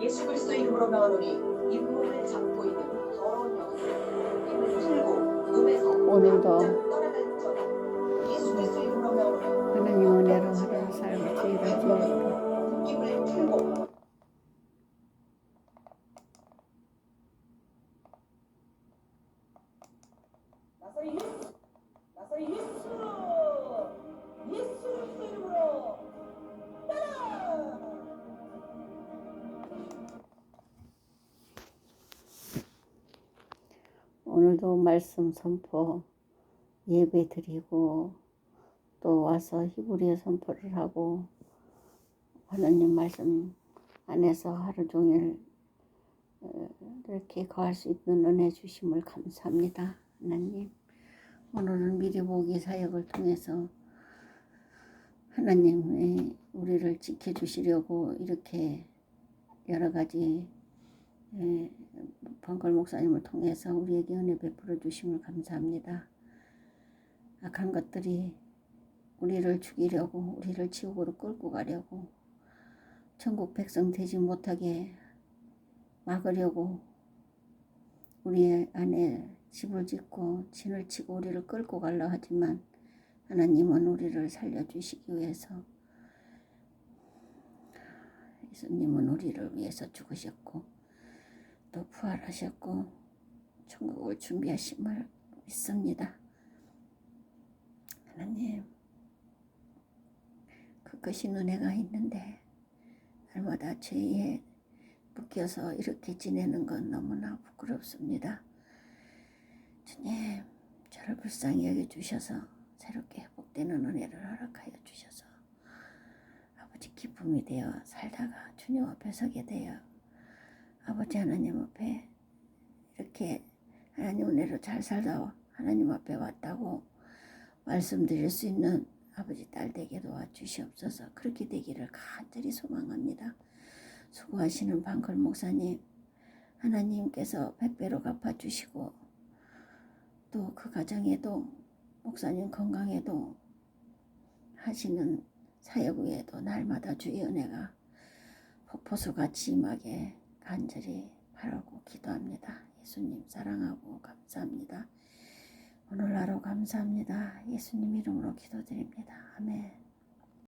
예수 그리스도 이름으로 명하노니 잇몸을 잡고 있는 더러운 영을 힘을 풀고 몸에서 오늘도 오늘도 말씀 선포 예배 드리고 또 와서 히브리어 선포를 하고 하나님 말씀 안에서 하루 종일 어, 이렇게 거할 수 있는 은혜 주심을 감사합니다. 하나님 오늘은 미리 보기 사역을 통해서 하나님의 우리를 지켜주시려고 이렇게 여러 가지 예, 번걸 목사님을 통해서 우리에게 은혜 베풀어 주심을 감사합니다. 악한 것들이 우리를 죽이려고 우리를 지옥으로 끌고 가려고 천국 백성 되지 못하게 막으려고 우리 안에 집을 짓고 진을 치고 우리를 끌고 가려 하지만 하나님은 우리를 살려주시기 위해서 예수님은 우리를 위해서 죽으셨고 또 부활하셨고 천국을 준비하심을 믿습니다. 하나님 그것이 은혜가 있는데 날마다 죄에 묶여서 이렇게 지내는 건 너무나 부끄럽습니다. 주님 저를 불쌍히 여겨주셔서 새롭게 회복되는 은혜를 허락하여 주셔서 아버지 기쁨이 되어 살다가 주님 앞에 서게 되어 아버지 하나님 앞에 이렇게 하나님 은혜로 잘 살다 하나님 앞에 왔다고 말씀드릴 수 있는 아버지 딸 되게 도와주시옵소서 그렇게 되기를 간절히 소망합니다. 수고하시는 방걸 목사님 하나님께서 백배로 갚아주시고 또 그 가정에도 목사님 건강에도 하시는 사역 외에도 날마다 주의 은혜가 폭포수같이 임하게 간절히 바라고 기도합니다. 예수님 사랑하고 감사합니다. 오늘 하루 감사합니다. 예수님 이름으로 기도드립니다. 아멘.